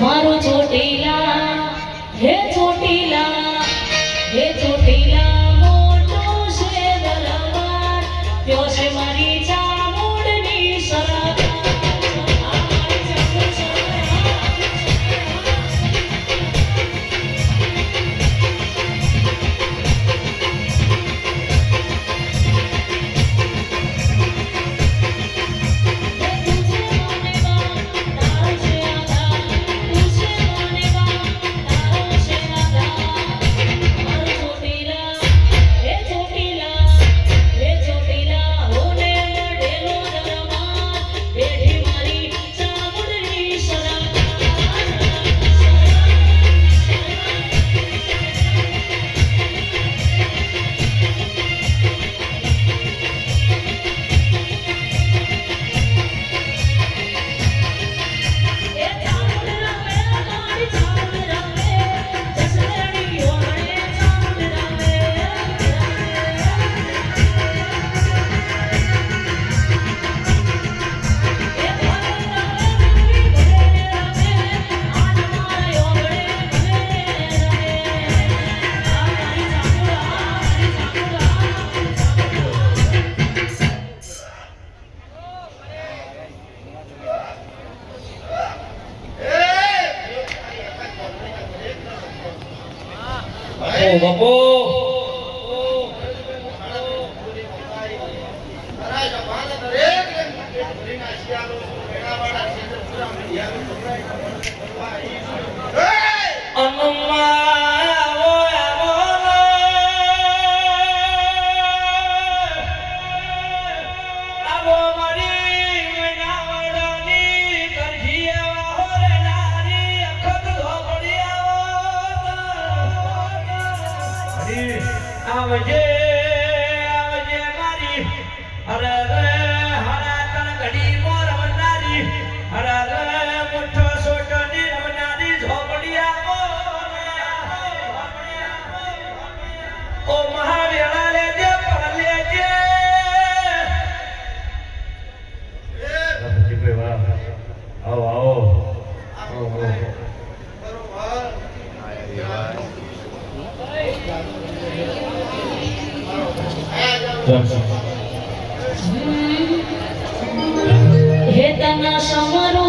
મારો ચોટીલા હે ચોટીલા હે બાપો. આવજે આવજે મારી. અરે રે હરા તન ઘડી મોર વનારી અરે રે મુઠ્ઠો સોટો ની ઝોપડી આવો ઓ મહાવેળા લેજે પણ લેજે. ભાઈ વાહ. આવો આવો. આવો, આવો. ચાલ. હે તના સમરો